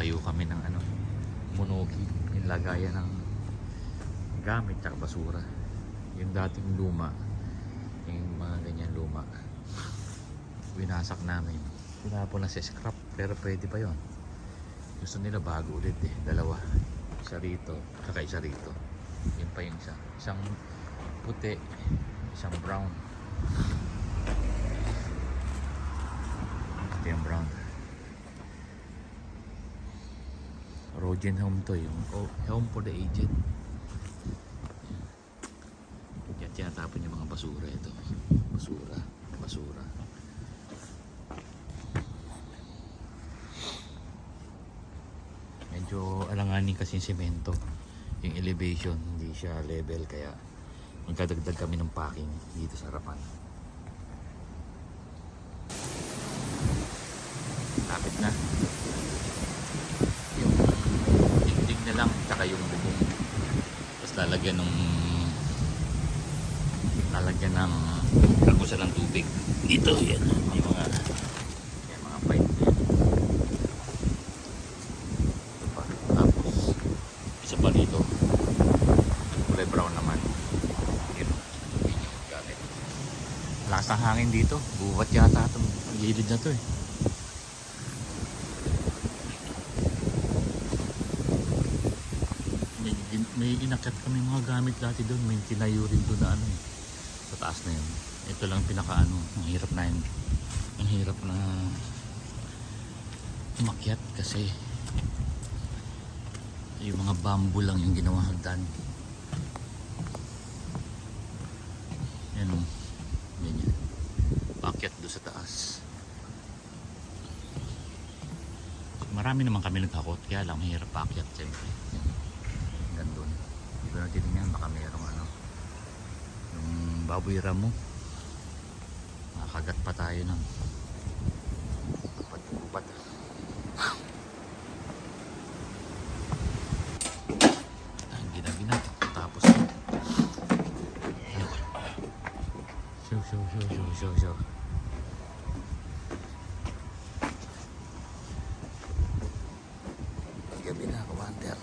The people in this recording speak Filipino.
nagtayo kami ng ano, monoki, yung lagayan ng gamit at basura. Yung dating luma, yung mga ganyan luma, winasak namin. Pinapon na sa scrap, pero pwede pa yon. Gusto nila bago ulit eh, dalawa. Isa rito, saka isa rito. Yun pa yung isa. Isang puti, isang brown. Ito yung brown. Rogen home to yung oh, home for the aged. Yan tinatapon yung mga basura ito. Basura, basura. Medyo alanganin kasi yung semento. Yung elevation, hindi siya level kaya magkadagdag kami ng packing dito sa harapan. Lapit na. Yung dingding na lang, tsaka yung bubong. Tapos lalagyan ng lalagyan ng kagusa ng tubig. Dito, yan. May mga may mga pipe yan. Ito pa. Tapos, isa pa dito. Kulay brown naman. Yun. Lakas ng hangin dito. Buwat yata itong gilid na to eh. May, may inakyat kami mga gamit dati doon. May tinayo rin doon na ano eh. Sa taas na yun. Ito lang pinaka ano. Ang hirap na yun. Ang hirap na umakyat kasi yung mga bamboo lang yung ginawa hagdan. Yan o. Yan yan. Paakyat doon sa taas. Marami naman kami nagtakot. Kaya lang mahirap paakyat siyempre. Yan natin yan baka mayroong ano yung baboy ramo. Nakagat pa tayo ng kapat-upat ang ginagina. Tapos. Show show show show show show. Gabi na, kumanter.